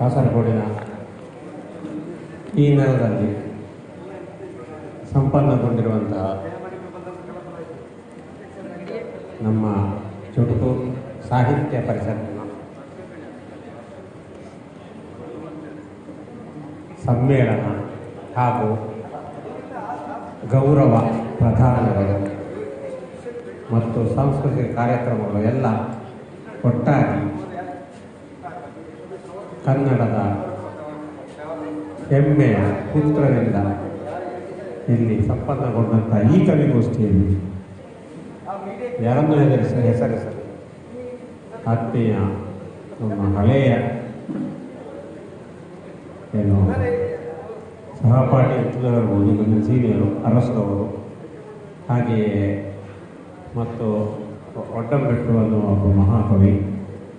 ಕಾಸರಗೋಡಿನ ಈ ನೆಲದಲ್ಲಿ ಸಂಪನ್ನಗೊಂಡಿರುವಂತಹ ನಮ್ಮ ಚುಟುಕು ಸಾಹಿತ್ಯ ಪರಿಷತ್ತಿನ ಸಮ್ಮೇಳನ ಹಾಗೂ ಗೌರವ ಪ್ರಧಾನಗಳು ಮತ್ತು ಸಾಂಸ್ಕೃತಿಕ ಕಾರ್ಯಕ್ರಮಗಳು ಎಲ್ಲ ಒಟ್ಟಾಗಿ ಕನ್ನಡದ ಹೆಮ್ಮೆಯ ಪುತ್ರರಿಂದ ಇಲ್ಲಿ ಸಂಪನ್ನಗೊಂಡಂಥ ಈ ಕವಿಗೋಷ್ಠಿಯಲ್ಲಿ ಯಾರನ್ನು ಹೆಸರಿಸ ಹೆಸರಿಸಲು ಆತ್ಮೀಯ ನಮ್ಮ ಹಳೆಯ ಏನು ಸಹಪಾಠಿ ಹೆಚ್ಚುಗಳಿರ್ಬೋದು ನನ್ನ ಸೀನಿಯರು ಅರಸ್ತವರು ಹಾಗೆಯೇ ಮತ್ತು ಒಡ್ಡಂಬೆಟ್ಟು ಅನ್ನುವ ಒಬ್ಬ ಮಹಾಕವಿ,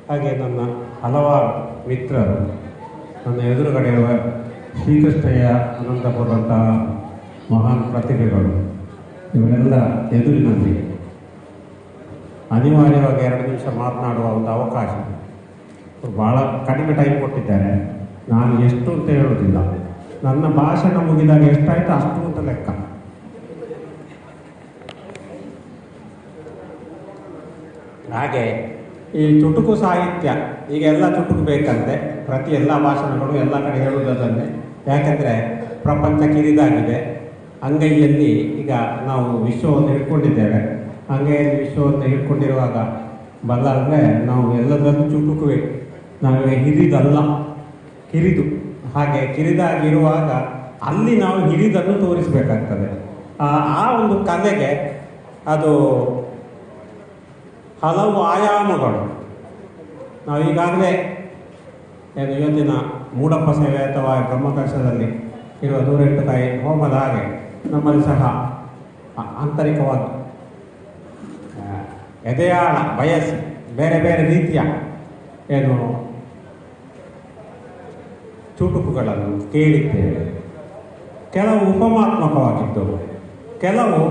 ಹಾಗೆ ನನ್ನ ಹಲವಾರು ಮಿತ್ರರು, ನನ್ನ ಎದುರುಗಡೆ ಇರುವ ಶ್ರೀಕೃಷ್ಣಯ್ಯ ಅನಂತಪುರಂತಹ ಮಹಾನ್ ಪ್ರತಿಭೆಗಳು, ಇವರೆಲ್ಲ ಎದುರಿನಲ್ಲಿ. ಅನಿವಾರ್ಯವಾಗಿ ಎರಡು ನಿಮಿಷ ಮಾತನಾಡುವ ಒಂದು ಅವಕಾಶ. ಭಾಳ ಕಡಿಮೆ ಟೈಮ್ ಕೊಟ್ಟಿದ್ದಾರೆ. ನಾನು ಎಷ್ಟು ಅಂತ ಹೇಳೋದಿಲ್ಲ ನನ್ನ ಭಾಷಣ ಮುಗಿದಾಗ ಎಷ್ಟಾಯಿತು ಅಷ್ಟು ಅಂತ ಲೆಕ್ಕ. ಹಾಗೆ ಈ ಚುಟುಕು ಸಾಹಿತ್ಯ, ಈಗ ಎಲ್ಲ ಚುಟುಕು ಬೇಕಂತೆ, ಪ್ರತಿ ಎಲ್ಲ ಭಾಷಣಗಳು ಎಲ್ಲ ಕಡೆ ಹೇಳುವುದನ್ನೇ ಯಾಕೆಂದರೆ ಪ್ರಪಂಚ ಕಿರಿದಾಗಿದೆ. ಅಂಗೈಯಲ್ಲಿ ಈಗ ನಾವು ವಿಶ್ವವನ್ನು ಹಿಡ್ಕೊಂಡಿದ್ದೇವೆ. ಅಂಗೈಯಲ್ಲಿ ವಿಶ್ವವನ್ನು ಹಿಡ್ಕೊಂಡಿರುವಾಗ ಬಲ್ಲಾದರೆ ನಾವು ಎಲ್ಲದರಲ್ಲೂ ಚುಟುಕುವೆ. ನಮಗೆ ಹಿರಿದಲ್ಲ, ಕಿರಿದು. ಹಾಗೆ ಕಿರಿದಾಗಿರುವಾಗ ಅಲ್ಲಿ ನಾವು ಹಿರಿದನ್ನು ತೋರಿಸಬೇಕಾಗ್ತದೆ. ಆ ಒಂದು ಕಲೆಗೆ ಅದು ಹಲವು ಆಯಾಮಗಳು. ನಾವು ಈಗಾಗಲೇ, ಏನು ಇವತ್ತಿನ ಮೂಡಪ್ಪ ಸೇವೆ ಅಥವಾ ಬ್ರಹ್ಮಕಲಶದಲ್ಲಿ ಇರುವ ನೂರೆಂಟು ತಾಯಿ ಹೋಮದ ಹಾಗೆ ನಮ್ಮಲ್ಲಿ ಸಹ ಆಂತರಿಕವಾದ ಎದೆಯಾಳ ಬಯಸಿ ಬೇರೆ ಬೇರೆ ರೀತಿಯ ಏನು ಚುಟುಕುಗಳನ್ನು ಕೇಳಿದ್ದೇವೆ. ಕೆಲವು ಉಪಮಾತ್ಮಕವಾಗಿದ್ದವು. ಕೆಲವು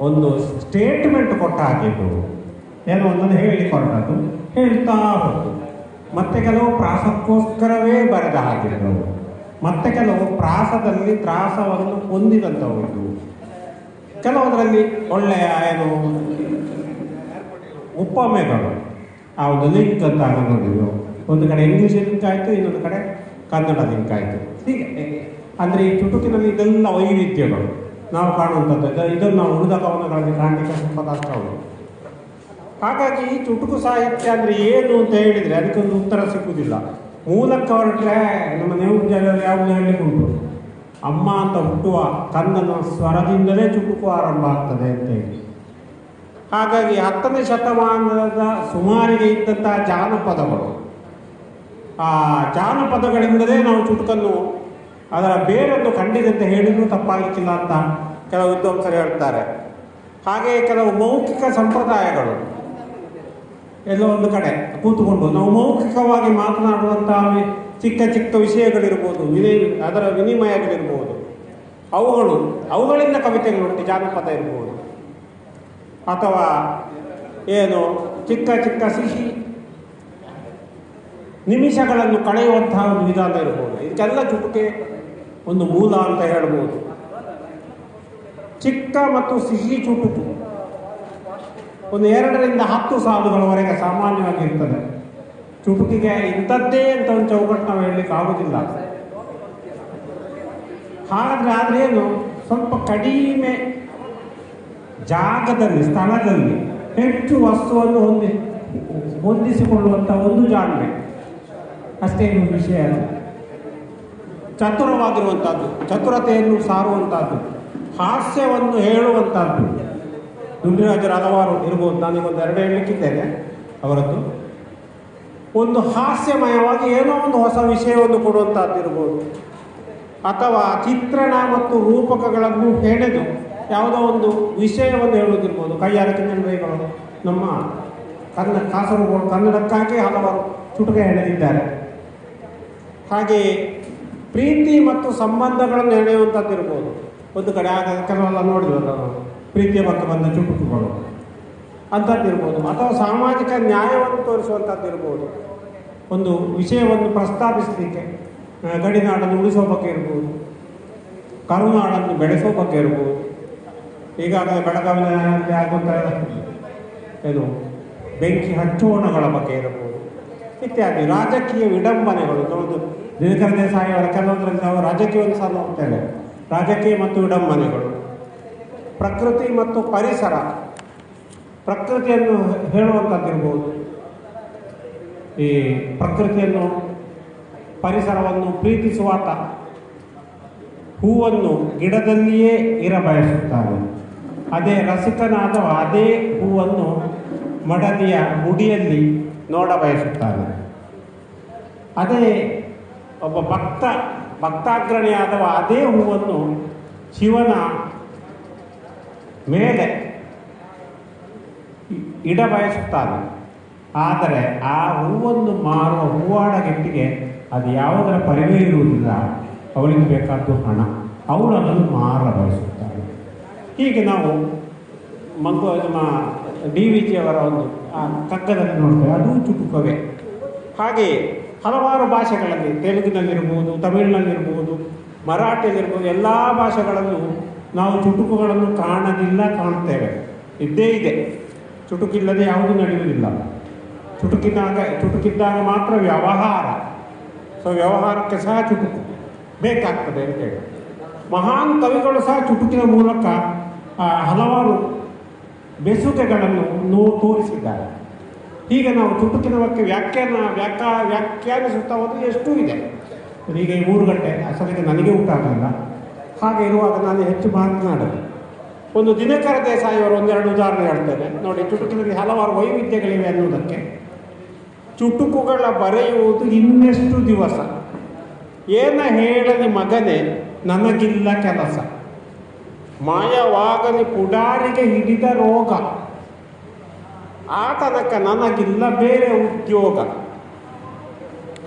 ಒಂದು ಸ್ಟೇಟ್ಮೆಂಟ್ ಕೊಟ್ಟ ಹಾಕಿದ್ದು ಏನು ಒಂದೊಂದು ಹೇಳಿ ಹೊರಟದ್ದು ಹೇಳ್ತಾ ಹೋದ್ದು ಮತ್ತೆ ಕೆಲವು ಪ್ರಾಸಕ್ಕೋಸ್ಕರವೇ ಬರೆದ ಹಾಕಿದ್ದವು ಮತ್ತೆ ಕೆಲವು ಪ್ರಾಸದಲ್ಲಿ ತ್ರಾಸವನ್ನು ಹೊಂದಿದಂಥವು ಕೆಲವರಲ್ಲಿ ಒಳ್ಳೆಯ ಏನು? ಉಪಮೆಗಳು. ಆ ಒಂದು ಲಿಂಕ್ ಅಂತ ಆಗ ಒಂದು ಕಡೆ ಇಂಗ್ಲೀಷ್ ಲಿಂಕ್ ಆಯಿತು, ಇನ್ನೊಂದು ಕಡೆ ಕನ್ನಡ ಲಿಂಕ್ ಆಯಿತು. ಹೀಗೆ. ಅಂದರೆ ಈ ಚುಟುಕಿನಲ್ಲಿ ಇದೆಲ್ಲ ವೈವಿಧ್ಯಗಳು. ನಾವು ಕಾಣುವಂಥದ್ದು. ಇದು- ಇದನ್ನು ನಾವು ಉಳಿದ ಕವನಗಳಲ್ಲಿ ಕಾಣಲಿಕ್ಕೆ ತುಂಬ ಕಷ್ಟ ಉಂಟು. ಹಾಗಾಗಿ ಈ ಚುಟುಕು ಸಾಹಿತ್ಯ ಅಂದರೆ ಏನು ಅಂತ ಹೇಳಿದರೆ ಅದಕ್ಕೊಂದು ಉತ್ತರ ಸಿಕ್ಕುವುದಿಲ್ಲ. ಮೂಲಕ್ಕೆ ಹೊರಟ್ರೆ ನಮ್ಮ ನೇವುಜರಲ್ಲಿ ಯಾವುದು ಹೇಳಲಿಕ್ಕೆ ಉಂಟು? ಅಮ್ಮ ಅಂತ ಹುಟ್ಟುವ ಕಂದನ ಸ್ವರದಿಂದಲೇ ಚುಟುಕು ಆರಂಭ ಆಗ್ತದೆ ಅಂತ ಹೇಳಿ. ಹಾಗಾಗಿ ಹತ್ತನೇ ಶತಮಾನದ ಸುಮಾರಿಗೆ ಇದ್ದಂತಹ ಜಾನಪದಗಳು. ಆ ಜಾನಪದಗಳಿಂದಲೇ ನಾವು ಚುಟುಕನ್ನು ಅದರ ಬೇರೊಂದು ಕಂಡಿದೆ ಅಂತ ಹೇಳಿದರೂ ತಪ್ಪಾಗಿಕ್ಕಿಲ್ಲ ಅಂತ ಕೆಲವು ವಿದ್ವಾಂಸರು ಹೇಳ್ತಾರೆ. ಹಾಗೆಯೇ ಕೆಲವು ಮೌಖಿಕ ಸಂಪ್ರದಾಯಗಳು. ಎಲ್ಲೋ ಒಂದು ಕಡೆ ಕೂತುಕೊಂಡು ನಾವು ಮೌಖಿಕವಾಗಿ ಮಾತನಾಡುವಂತಹ ಚಿಕ್ಕ ಚಿಕ್ಕ ವಿಷಯಗಳಿರ್ಬೋದು ವಿನಿ ಅದರ ವಿನಿಮಯಗಳಿರ್ಬೋದು. ಅವುಗಳು, ಅವುಗಳಿಂದ ಕವಿತೆಗಳುಂಟು ಜಾನಪದ ಇರ್ಬೋದು. ಅಥವಾ ಏನು ಚಿಕ್ಕ ಚಿಕ್ಕ ಸಿಹಿ ನಿಮಿಷಗಳನ್ನು ಕಳೆಯುವಂತಹ ಒಂದು ವಿಧಾನ ಇರ್ಬೋದು. ಇದಕ್ಕೆಲ್ಲ ಚುಟುಕೆ ಒಂದು ಮೂಲ ಅಂತ ಹೇಳ್ಬೋದು. ಚಿಕ್ಕ ಮತ್ತು ಸಿಹಿ ಚುಟುಕು. ಒಂದು ಎರಡರಿಂದ ಹತ್ತು ಸಾಲುಗಳವರೆಗೆ ಸಾಮಾನ್ಯವಾಗಿ ಇರ್ತದೆ ಚುಟುಕಿಗೆ ಇಂಥದ್ದೇ ಅಂತ ಒಂದು ಚೌಕಟ್ಟು ನಾವು ಹೇಳಲಿಕ್ಕೆ ಆಗೋದಿಲ್ಲ. ಹಾಗಾದ್ರೆ ಆದ್ರೇನು? ಸ್ವಲ್ಪ ಕಡಿಮೆ ಜಾಗದಲ್ಲಿ, ಸ್ಥಳದಲ್ಲಿ ಹೆಚ್ಚು ವಸ್ತುವನ್ನು ಹೊಂದಿ, ಹೊಂದಿಸಿಕೊಳ್ಳುವಂಥ ಒಂದು ಜಾಣ್ಮೆ ಅಷ್ಟೇನು ವಿಷಯ ಅಲ್ಲ. ಚತುರವಾಗಿರುವಂಥದ್ದು ಚತುರತೆಯನ್ನು ಸಾರುವಂಥದ್ದು ಹಾಸ್ಯವನ್ನು ಹೇಳುವಂಥದ್ದು ದುಂಡಿರಾಜರು ಹಲವಾರು ಇರ್ಬೋದು. ನಾನೀಗೊಂದು ಎರಡು ಹೇಳಲಿಕ್ಕಿದ್ದೇನೆ. ಅವರದ್ದು. ಒಂದು ಹಾಸ್ಯಮಯವಾಗಿ ಏನೋ ಒಂದು ಹೊಸ ವಿಷಯವನ್ನು ಕೊಡುವಂಥದ್ದು ಇರ್ಬೋದು. ಅಥವಾ ಚಿತ್ರಣ ಮತ್ತು ರೂಪಕಗಳನ್ನು ಹೆಣೆದು ಯಾವುದೋ ಒಂದು ವಿಷಯವನ್ನು ಹೇಳುವುದಿರ್ಬೋದು ಕೈಯಾರ ಕಿನ್ನಂಬೈಗಳು ನಮ್ಮ ಕನ್ನ ಕಾಸರಗೋಡು ಕನ್ನಡಕ್ಕಾಗಿ ಹಲವಾರು ಚುಟುಕ ಹೆಣೆದಿದ್ದಾರೆ. ಹಾಗೆಯೇ ಪ್ರೀತಿ ಮತ್ತು ಸಂಬಂಧಗಳನ್ನು ಹೆಣೆಯುವಂಥದ್ದು ಇರ್ಬೋದು. ಒಂದು ಕಡೆ ಆಗ ಕೆಲವೆಲ್ಲ ನೋಡಿದ್ವಲ್ಲ ನಾವು, ಪ್ರೀತಿಯ ಬಗ್ಗೆ ಬಂದ ಚುಟುಕುಗಳು. ಅಂಥದ್ದು ಇರ್ಬೋದು. ಅಥವಾ ಸಾಮಾಜಿಕ ನ್ಯಾಯವನ್ನು ತೋರಿಸುವಂಥದ್ದು ಇರ್ಬೋದು. ಒಂದು ವಿಷಯವನ್ನು ಪ್ರಸ್ತಾಪಿಸಲಿಕ್ಕೆ ಗಡಿನಾಡನ್ನು ಉಳಿಸೋ ಬಗ್ಗೆ ಇರ್ಬೋದು. ಕರುನಾಡನ್ನು ಬೆಳೆಸೋ ಬಗ್ಗೆ ಇರ್ಬೋದು. ಈಗಾಗಲೇ ಬೆಳಗಾವಿಯಲ್ಲಿ ಆಗುತ್ತಾ ಏನು, ಬೆಂಕಿ ಹಚ್ಚೋಣಗಳ ಬಗ್ಗೆ ಇರಬಹುದು ಇತ್ಯಾದಿ ರಾಜಕೀಯ ವಿಡಂಬನೆಗಳು, ಒಂದು ದಿನಕರ ದೇಸಾಯಿ ಅವರ ನಾವು ರಾಜಕೀಯವನ್ನು ಸಹ ನೋಡ್ತೇವೆ. ರಾಜಕೀಯ ಮತ್ತು ವಿಡಂಬನೆಗಳು. ಪ್ರಕೃತಿ ಮತ್ತು ಪರಿಸರ. ಪ್ರಕೃತಿಯನ್ನು ಹೇಳುವಂಥದ್ದಿರ್ಬೋದು. ಈ ಪ್ರಕೃತಿಯನ್ನು, ಪರಿಸರವನ್ನು ಪ್ರೀತಿಸುವಾತ ಹೂವನ್ನು ಗಿಡದಲ್ಲಿಯೇ ಇರಬಯಸುತ್ತಾನೆ ಅದೇ ರಸಿಕನಾದವ ಅದೇ ಹೂವನ್ನು ಮಡದಿಯ ಮುಡಿಯಲ್ಲಿ ನೋಡಬಯಸುತ್ತಾನೆ ಅದೇ ಒಬ್ಬ ಭಕ್ತ ಭಕ್ತಾಗ್ರಣಿಯಾದವ ಅದೇ ಹೂವನ್ನು ಶಿವನ ಮೇಲೆ ಇಡ ಇಡಬಯಸುತ್ತಾನೆ ಆದರೆ ಆ ಹೂವನ್ನು ಮಾರುವ ಹೂವಾಡಗೆಟ್ಟಿಗೆ ಅದು ಯಾವುದರ ಪರಿವೇ ಇರುವುದಿಲ್ಲ. ಅವಳಿಗೆ ಬೇಕಾದ್ದು ಹಣ. ಅವಳು ಅದನ್ನು ಮಾರ ಬಯಸುತ್ತಾರೆ ಹೀಗೆ ನಾವು ಮಂಗು, ನಮ್ಮ ಡಿ ವಿ ಜಿಯವರ ಒಂದು, ಆ ಕಗ್ಗದಲ್ಲಿ ನೋಡ್ತೇವೆ. ಅದು ಚುಟುಕವೇ. ಹಾಗೆಯೇ ಹಲವಾರು ಭಾಷೆಗಳಲ್ಲಿ ತೆಲುಗಿನಲ್ಲಿರ್ಬೋದು, ತಮಿಳಿನಲ್ಲಿರ್ಬೋದು ಮರಾಠಿಯಲ್ಲಿರ್ಬೋದು ಎಲ್ಲ ಭಾಷೆಗಳಲ್ಲೂ ನಾವು ಚುಟುಕುಗಳನ್ನು ಕಾಣದಿಲ್ಲ, ಕಾಣುತ್ತೇವೆ. ಇದ್ದೇ ಇದೆ. ಚುಟುಕಿಲ್ಲದೆ ಯಾವುದೂ ನಡೆಯುವುದಿಲ್ಲ. ಚುಟುಕಿದ್ದಾಗ ಚುಟುಕಿದ್ದಾಗ ಮಾತ್ರ ವ್ಯವಹಾರ. ಸೊ, ವ್ಯವಹಾರಕ್ಕೆ ಸಹ ಚುಟುಕು ಬೇಕಾಗ್ತದೆ ಅಂತೇಳಿ ಮಹಾನ್ ಕವಿಗಳು ಸಹ ಚುಟುಕಿನ ಮೂಲಕ ಹಲವಾರು ಬೆಸುಗೆಗಳನ್ನು ನೋ, ತೋರಿಸಿದ್ದಾರೆ. ಹೀಗೆ ನಾವು ಚುಟುಕಿನ ಬಗ್ಗೆ ವ್ಯಾಖ್ಯಾನ, ವ್ಯಾಖ್ಯಾ, ವ್ಯಾಖ್ಯಾನಿಸುತ್ತಾ ಹೋದರೆ ಎಷ್ಟು ಇದೆ. ಈಗ ಈ ಮೂರು ಗಂಟೆ ಅಸಲಿಗೆ ನನಗೆ ಊಟ ಆಗಲ್ಲ ಹಾಗೆ ಇರುವಾಗ ನಾನು ಹೆಚ್ಚು ಮಾತನಾಡೋದು. ಒಂದು ದಿನಕರ ದೇಸಾಯಿಯವರು ಒಂದೆರಡು ಉದಾಹರಣೆ ಹೇಳ್ತೇನೆ. ನೋಡಿ ಚುಟುಕಿನಲ್ಲಿ ಹಲವಾರು ವೈವಿಧ್ಯಗಳಿವೆ ಅನ್ನುವುದಕ್ಕೆ ಚುಟುಕುಗಳ ಬರೆಯುವುದು ಇನ್ನೆಷ್ಟು ದಿವಸ? ಏನ ಹೇಳಲಿ ಮಗನೇ, ನನಗಿಲ್ಲ ಕೆಲಸ. ಮಾಯವಾಗಲಿ ಪುಡಾರಿಗೆ ಹಿಡಿದ ರೋಗ. ಆ ತನಕ ನನಗಿಲ್ಲ, ಬೇರೆ ಉದ್ಯೋಗ.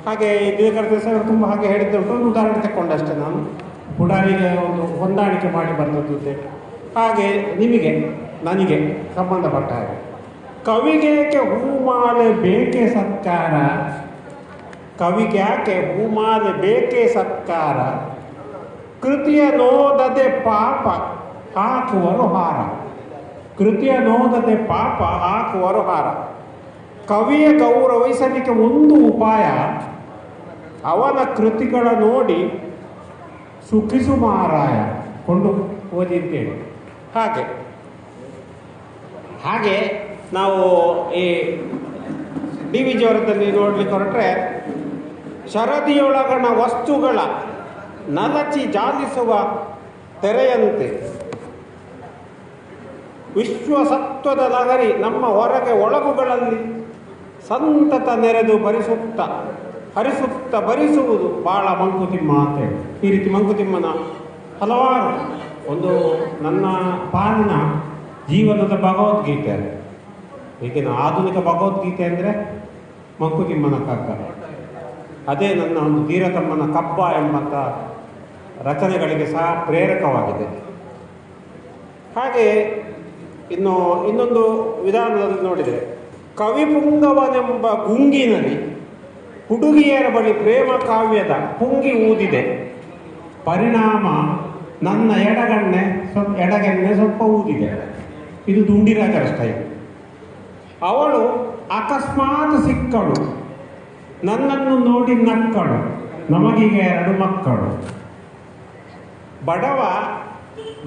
ಹಾಗೆ ಈ ಸರ್ ತುಂಬ ಹಾಗೆ ಹೇಳಿದ್ದುಂಟು ಉದಾಹರಣೆ ತಗೊಂಡಷ್ಟೇ ನಾನು. ಪುಡಾರಿಗೆ ಒಂದು ಹೊಂದಾಣಿಕೆ ಮಾಡಿ ಬರ್ತದ್ದು ಹಾಗೆ ನಿಮಗೆ, ನನಗೆ ಸಂಬಂಧಪಟ್ಟ ಹಾಗೆ. ಕವಿಗೇಕೆ ಹೂಮಾಲೆ ಬೇಕೆ ಸತ್ಕಾರ? ಕವಿಗ್ಯಾಕೆ ಹೂಮಾಲೆ ಬೇಕೆ ಸತ್ಕಾರ? ಕೃತಿಯ ನೋದದೆ ಪಾಪ ಹಾಕುವರು ಹಾರ. ಕೃತಿಯ ನೋದತೆ ಪಾಪ ಹಾಕುವರು ಹಾರ ಕವಿಯ ಗೌರವಿಸಲಿಕ್ಕೆ ಒಂದು ಉಪಾಯ, ಅವನ ಕೃತಿಗಳ ನೋಡಿ ಸುಖಿಸು ಮಹಾರಾಯ. ಕೊಂಡು ಓದಿದ್ದೇವೆ. ಹಾಗೆ. ಹಾಗೆ ನಾವು ಈ ಡಿ ವಿ ಜಿಯವರದಲ್ಲಿ ನೋಡ್ಲಿಕ್ಕೆ ಹೊರಟ್ರೆ, ಶರದಿಯೊಳಗಣ ವಸ್ತುಗಳ ನಲಚಿ ಜಾಲಿಸುವ ತೆರೆಯಂತೆ. ವಿಶ್ವಸತ್ವದ ಲಹರಿ ನಮ್ಮ ಹೊರಗೆ ಒಳಗುಗಳಲ್ಲಿ ಸಂತತ ನೆರೆದು ಭರಿಸುತ್ತ, ಹರಿಸುತ್ತ ಭರಿಸುವುದು ಬಾಳ ಮಂಕುತಿಮ್ಮ ಅಂತೇಳಿ ಈ ರೀತಿ ಮಂಕುತಿಮ್ಮನ ಹಲವಾರು ಒಂದು ನನ್ನ ಪಾಲಿನ ಜೀವನದ ಭಗವದ್ಗೀತೆ. ಈಗಿನ ಆಧುನಿಕ ಭಗವದ್ಗೀತೆ ಅಂದರೆ ಮಂಕುತಿಮ್ಮನ ಕಗ್ಗ. ಅದೇ ನನ್ನ ಒಂದು ಧೀರತಮ್ಮನ ಕಬ್ಬ ಎಂಬಂಥ ರಚನೆಗಳಿಗೆ ಸಹ ಪ್ರೇರಕವಾಗಿದೆ. ಹಾಗೆ ಇನ್ನು ಇನ್ನೊಂದು ವಿಧಾನದಲ್ಲಿ ನೋಡಿದರೆ ಕವಿಪುಂಗವನೆಂಬ ಗುಂಗಿನಲ್ಲಿ ಹುಡುಗಿಯರ ಬಳಿ ಪ್ರೇಮ ಕಾವ್ಯದ ಪುಂಗಿ ಊದಿದೆ. ಪರಿಣಾಮ ನನ್ನ ಎಡಗಣ್ಣೆ ಸ್ವಲ್ಪ ಎಡಗಣ್ಣೆ ಸ್ವಲ್ಪ ಊದಿದೆ. ಇದು ದುಂಡಿರಾಜರ ಸ್ಟೈಲ್ ಅವಳು ಅಕಸ್ಮಾತ್ ಸಿಕ್ಕಳು. ನನ್ನನ್ನು ನೋಡಿ ನಕ್ಕಳು. ನಮಗೀಗ ಎರಡು ಮಕ್ಕಳು. ಬಡವ,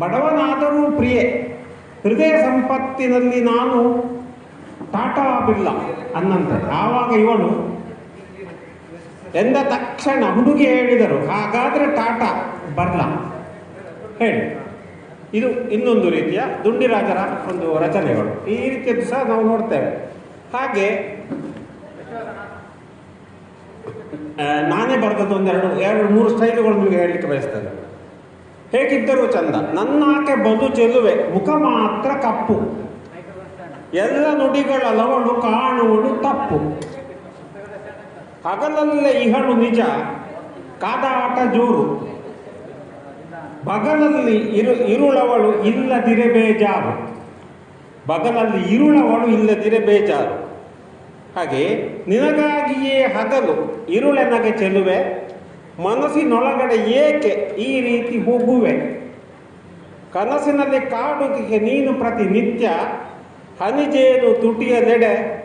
ಬಡವನಾದರೂ ಪ್ರಿಯೆ. ಹೃದಯ ಸಂಪತ್ತಿನಲ್ಲಿ ನಾನು ಟಾಟಾ ಬಿಲ್ಲ ಅನ್ನಂತೆ. ಆವಾಗ ಇವನು ಎಂದ ತಕ್ಷಣ ಹುಡುಗಿ ಹೇಳಿದರು, ಹಾಗಾದ್ರೆ ಟಾಟಾ ಬರ್ಲ? ಹೇಳಿ. ಇದು ಇನ್ನೊಂದು ರೀತಿಯ ದುಂಡಿರಾಜರ ಒಂದು ರಚನೆಗಳು. ಈ ರೀತಿಯದ್ದು ಸಹ ನಾವು ನೋಡ್ತೇವೆ. ಹಾಗೆ ನಾನೇ ಬರೆದದ್ದು ಒಂದೆರಡು, ಎರಡು, ಮೂರು ಸ್ಟೈಲುಗಳು ನಿಮಗೆ ಹೇಳಲಿಕ್ಕೆ ಬಯಸ್ತೇನೆ. ಹೇಗಿದ್ದರೂ ಚಂದ. ನನ್ನಾಕೆ ಬದು ಚೆಲುವೆ, ಮುಖ ಮಾತ್ರ ಕಪ್ಪು. ಎಲ್ಲ ನುಡಿಗಳ ಲವಳು ಕಾಣುವುದು ತಪ್ಪು. ಹಗಲಲ್ಲೇ ಇಹಳು ನಿಜ, ಕಾದಾಟ ಜೋರು. ಬಗಲಲ್ಲಿ ಇರು, ಇರುಳವಳು ಇಲ್ಲದಿರೆ ಬೇಜಾರು. ಬಗಲಲ್ಲಿ ಇರುಳವಳು ಇಲ್ಲದಿರೆ ಬೇಜಾರು. ಹಾಗೆ ನಿನಗಾಗಿಯೇ ಹಗಲು ಇರುಳೆನಗೆ ಚೆಲುವೆ. ಮನಸ್ಸಿನೊಳಗಡೆ ಏಕೆ ಈ ರೀತಿ ಹೋಗುವೆ? ಕನಸಿನಲ್ಲಿ ಕಾಡುಗೆ ನೀನು ಪ್ರತಿನಿತ್ಯ ಹನಿಜೇನು ತುಟಿಯ ನೆಡೆ,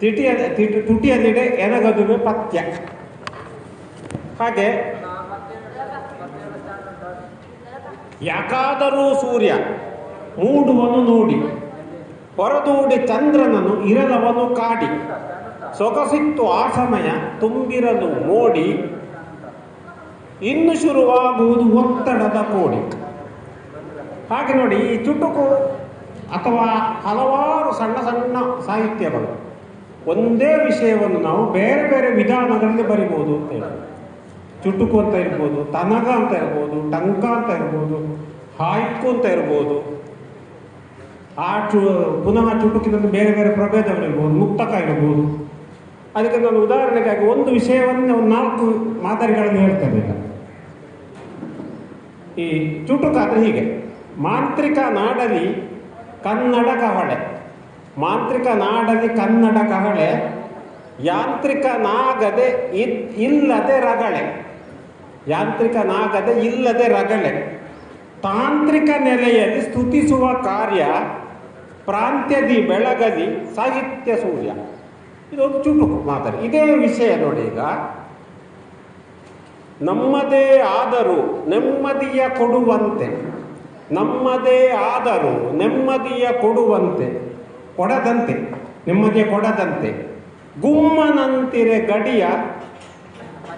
ತಿಟಿಯ ತಿಟಿ- ತುಟಿಯ ನೆಡೆ ಎನಗದುವೆ ಪಥ್ಯ. ಹಾಗೆ ಯಾಕಾದರೂ ಸೂರ್ಯ ಮೂಡುವನು ನೋಡಿ, ಹೊರದೂಡಿ ಚಂದ್ರನನ್ನು ಇರಲವನು ಕಾಡಿ, ಸೊಗಸಿತ್ತು ಆ ಸಮಯ ತುಂಬಿರಲು ಮೋಡಿ ಇನ್ನು ಶುರುವಾಗುವುದು ಒತ್ತಡದ ಕೋಡಿ. ಹಾಗೆ ನೋಡಿ, ಈ ಚುಟುಕು ಅಥವಾ ಹಲವಾರು ಸಣ್ಣ ಸಣ್ಣ ಸಾಹಿತ್ಯಗಳು ಒಂದೇ ವಿಷಯವನ್ನು ನಾವು ಬೇರೆ ಬೇರೆ ವಿಧಾನಗಳಲ್ಲಿ ಬರಿಬೋದು ಅಂತ ಹೇಳಿ. ಚುಟುಕು ಅಂತ ಇರ್ಬೋದು, ತನಗ ಅಂತ ಇರ್ಬೋದು, ಟಂಕ ಅಂತ ಇರ್ಬೋದು, ಹಾಯ್ಕು ಅಂತ ಇರ್ಬೋದು. ಆ ಚು, ಪುನಃ ಚುಟುಕಿನಲ್ಲಿ ಬೇರೆ ಬೇರೆ ಪ್ರಭೇದಗಳಿರ್ಬೋದು ಮುಕ್ತಕ ಇರ್ಬೋದು. ಅದಕ್ಕೆ ನಾನು ಉದಾಹರಣೆಗಾಗಿ ಒಂದು ವಿಷಯವನ್ನು ನಾಲ್ಕು ಮಾದರಿಗಳನ್ನು ಹೇಳ್ತೇನೆ ಈಗ. ಈ ಚುಟುಕಾದ್ರೆ ಹೀಗೆ. ಮಾಂತ್ರಿಕ ನಾಡಲಿ ಕನ್ನಡ ಕಹಳೆ. ಮಾಂತ್ರಿಕ ನಾಡಲಿ ಕನ್ನಡ ಕಹಳೆ. ಯಾಂತ್ರಿಕ ನಾಗದೆ ಇಲ್ಲದೆ ರಗಳೆ. ಯಾಂತ್ರಿಕ ನಾಗದೆ ಇಲ್ಲದೆ ರಗಳೆ. ತಾಂತ್ರಿಕ ನೆಲೆಯಲ್ಲಿ ಸ್ತುತಿಸುವ ಕಾರ್ಯ ಪ್ರಾಂತ್ಯದಿ ಬೆಳಗಲಿ ಸಾಹಿತ್ಯ ಸೂರ್ಯ. ಇದೊಂದು ಚುಟುಕು ಮಾತಾಡಿ ಇದೇ ವಿಷಯ ನೋಡಿ ಈಗ. ನಮ್ಮದೇ ಆದರೂ ನೆಮ್ಮದಿಯ ಕೊಡುವಂತೆ. ನಮ್ಮದೇ ಆದರೂ ನೆಮ್ಮದಿಯ ಕೊಡುವಂತೆ. ಕೊಡದಂತೆ ನೆಮ್ಮದಿಯ ಕೊಡದಂತೆ. ಗುಮ್ಮನಂತಿರೆ ಗಡಿಯ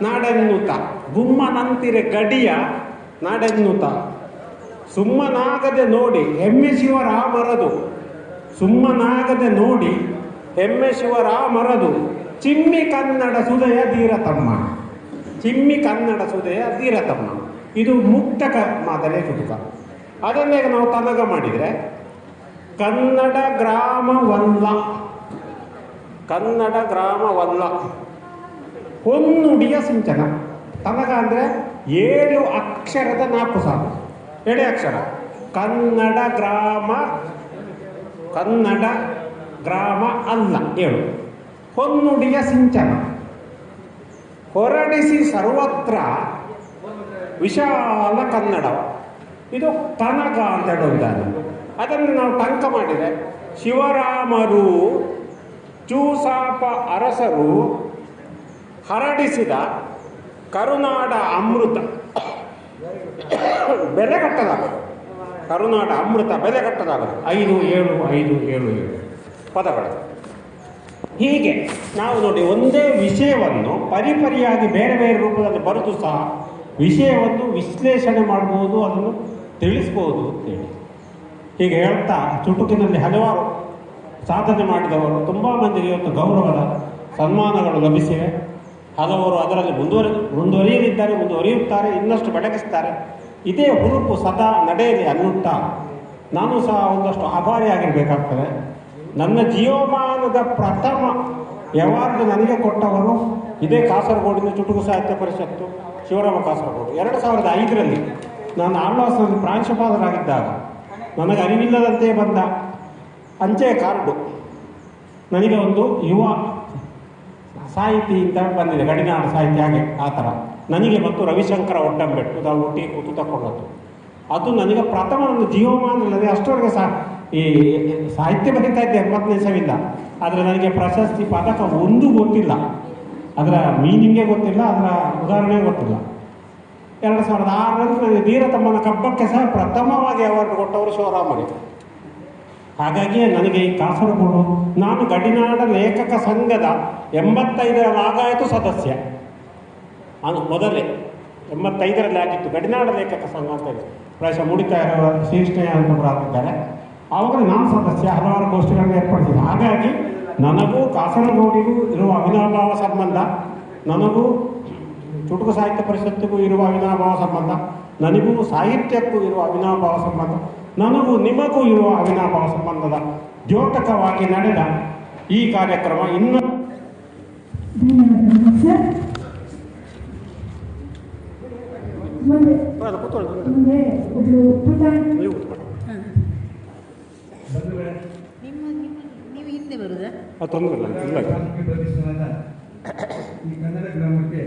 ನಾಡೆನ್ನುತ ಗುಮ್ಮನಂತಿರೆ ಗಡಿಯ ನಾಡೆನ್ನುತ್ತ. ಸುಮ್ಮನಾಗದೆ ನೋಡಿ ಹೆಮ್ಮೆ ಶಿವರಾಮರದು. ಸುಮ್ಮನಾಗದೆ ನೋಡಿ ಹೆಮ್ಮೆ ಶಿವರಾಮರದು. ಚಿಮ್ಮಿ ಕನ್ನಡ ಸುದಯ ಧೀರತಮ್ಮ. ಚಿಮ್ಮಿ ಕನ್ನಡ ಸುದಯ ಧೀರತಮ್ಮ ಇದು ಮುಕ್ತಕ ಮಾದರಿಯ ಚುಟುಕ ಅದನ್ನೇ ನಾವು ತನಗ ಮಾಡಿದರೆ, ಕನ್ನಡ ಗ್ರಾಮವಲ್ಲ ಕನ್ನಡ ಗ್ರಾಮವಲ್ಲ ಹೊನ್ನುಡಿಯ ಸಿಂಚನ. ತನಗ ಅಂದರೆ ಏಳು ಅಕ್ಷರದ ನಾಲ್ಕು ಸಾಲು. ಏಳೇ ಅಕ್ಷರ. ಕನ್ನಡ ಗ್ರಾಮ ಕನ್ನಡ ಗ್ರಾಮ ಅಲ್ಲ. ಏಳು. ಹೊನ್ನುಡಿಯ ಸಿಂಚನ. ಹೊರಡಿಸಿ ಸರ್ವತ್ರ ವಿಶಾಲ ಕನ್ನಡ. ಇದು ತನಕ ಅಂತ ಹೇಳುವುದಾನೆ ಅದನ್ನು ನಾವು ಟಂಕ ಮಾಡಿದೆ ಶಿವರಾಮರು, ಚೂಸಾಪ ಅರಸರು ಹರಡಿಸಿದ ಕರುನಾಡ ಅಮೃತ. ಬೆಲೆ ಕಟ್ಟಲಾಗದು ಕರುನಾಡ ಅಮೃತ ಬೆಲೆ ಕಟ್ಟದಾಗ ಐದು, ಏಳು ಐದು, ಏಳು ಏಳು. ಪದಗಳು. ಹೀಗೆ ನಾವು ನೋಡಿ ಒಂದೇ ವಿಷಯವನ್ನು ಪರಿಪರಿಯಾಗಿ ಬೇರೆ ಬೇರೆ ರೂಪದಲ್ಲಿ ಬರೆದು ಸಹ ವಿಷಯವನ್ನು ವಿಶ್ಲೇಷಣೆ ಮಾಡ್ಬೋದು ಅದನ್ನು ತಿಳಿಸ್ಬೋದು ಅಂತೇಳಿ ಹೀಗೆ ಹೇಳ್ತಾ ಚುಟುಕಿನಲ್ಲಿ ಹಲವಾರು ಸಾಧನೆ ಮಾಡಿದವರು, ತುಂಬ ಮಂದಿಗೆ ಇವತ್ತು ಗೌರವದ ಸನ್ಮಾನಗಳು ಲಭಿಸಿವೆ. ಹಲವರು ಅದರಲ್ಲಿ ಮುಂದುವರಿ, ಮುಂದುವರಿಯಲಿದ್ದಾರೆ, ಮುಂದುವರಿಯುತ್ತಾರೆ, ಇನ್ನಷ್ಟು ಬೆಳಗಿಸ್ತಾರೆ. ಇದೇ ಹುರುಪು ಸದಾ ನಡೆಯಲಿ ಅನ್ನುತ್ತಾ ನಾನು ಸಹ ಒಂದಷ್ಟು ಆಭಾರಿಯಾಗಿರಬೇಕಾಗ್ತದೆ. ನನ್ನ ಜೀವಮಾನದ ಪ್ರಥಮ ವ್ಯವಹಾರದ ನನಗೆ ಕೊಟ್ಟವರು ಇದೇ ಕಾಸರಗೋಡಿನ ಚುಟುಕು ಸಾಹಿತ್ಯ ಪರಿಷತ್ತು ಶಿವರಾಮ ಕಾಸರಗೋಡು. ಎರಡು ಸಾವಿರದ ಐದರಲ್ಲಿ ನಾನು ಆಳ್ವಾಸನಲ್ಲಿ ಪ್ರಾಂಶುಪಾಲರಾಗಿದ್ದಾಗ ನನಗೆ ಅರಿವಿಲ್ಲದಂತೆ ಬಂದ ಅಂಚೆ ಕಾರ್ಡು. ನನಗೆ ಒಂದು ಯುವ ಸಾಹಿತಿ ಅಂತ ಬಂದಿದೆ. ಗಡಿನಾಡು ಸಾಹಿತ್ಯ ಹಾಗೆ ಆ ಥರ. ನನಗೆ ಮತ್ತು ರವಿಶಂಕರ ಒಟ್ಟಂಬೆಟ್ಟು ನಾವು ಒಟ್ಟಿಗೆ ಕೂತು ತಗೊಂಡದ್ದು ಅದು ನನಗೆ ಪ್ರಥಮ ಒಂದು ಜೀವಮಾನದಲ್ಲಿ ಅಷ್ಟರವರೆಗೆ ಸಹ ಈ ಸಾಹಿತ್ಯ ಬರೀತಾ ಇದ್ದೆ ಎಂಬತ್ತನೇ ಸಾವಿಂದ ಆದರೆ ನನಗೆ ಪ್ರಶಸ್ತಿ ಪದಕ ಒಂದು ಗೊತ್ತಿಲ್ಲ. ಅದರ ಮೀನಿಂಗೇ ಗೊತ್ತಿಲ್ಲ, ಅದರ ಉದಾಹರಣೆ ಗೊತ್ತಿಲ್ಲ. ಎರಡು ಸಾವಿರದ ಆರರಲ್ಲಿ ನನಗೆ ಧೀರತಮ್ಮನ ಕಬ್ಬಕ್ಕೆ ಸಹ ಪ್ರಥಮವಾಗಿ ಅವಾರ್ಡ್ ಕೊಟ್ಟವರು ಶಿವರಾಮರಿಗೆ ಹಾಗಾಗಿ ನನಗೆ ಈ ಕಾಸರಗೋಡು, ನಾನು ಗಡಿನಾಡ ಲೇಖಕ ಸಂಘದ ಎಂಬತ್ತೈದರ ಆಗಾಯಿತು ಸದಸ್ಯ. ಅದು ಮೊದಲೇ ಎಂಬತ್ತೈದರಲ್ಲಿ ಆಗಿತ್ತು ಗಡಿನಾಡ ಲೇಖಕ ಸಂಘ ಅಂತ ಹೇಳಿ ಪ್ರಾಯಶಃ ಮುಡಿತಾ ಶ್ರೀಕೃಷ್ಣಯ್ಯ ಅಂತ ಆಗಿದ್ದಾರೆ ಆವಾಗ ನಾನು ಸದಸ್ಯ ಹಲವಾರು ಗೋಷ್ಠಿಗಳನ್ನು ಏರ್ಪಡಿಸಿದೆ ಹಾಗಾಗಿ ನನಗೂ ಕಾಸರಗೋಡಿಗೂ ಇರುವ ಅವಿನಾಭಾವ ಸಂಬಂಧ ನನಗೂ ಚುಟುಕು ಸಾಹಿತ್ಯ ಪರಿಷತ್ತಿಗೂ ಇರುವ ಅವಿನಾಭಾವ ಸಂಬಂಧ ನನಗೂ ಸಾಹಿತ್ಯಕ್ಕೂ ಇರುವ ಅವಿನಾಭಾವ ಸಂಬಂಧ ನನಗೂ ನಿಮಗೂ ಇರುವ ಅವಿನಾಭಾವ ಸಂಬಂಧದ ದ್ಯೋತಕವಾಗಿ ನಡೆದ ಈ ಕಾರ್ಯಕ್ರಮ ಇನ್ನು ಕೂತ್ಕೊಳ್ಳಿ, ಕೂತ್ಕೊಳ್ಳಿ. ಮುಂದೆ ಒಬ್ಳು ಪುಟಾಣಿ ನೀವು ಕೂತ್ಕೊಳ್ಳಿ. ನಿಮ್ಮ ನಿಮ್ಮ ನೀವು ಇನ್ನು ಹಿಂದೆ ಬರುದಾ? ಇಲ್ಲ. ಈ ಕನ್ನಡ ಗ್ರಾಮಕ್ಕೆ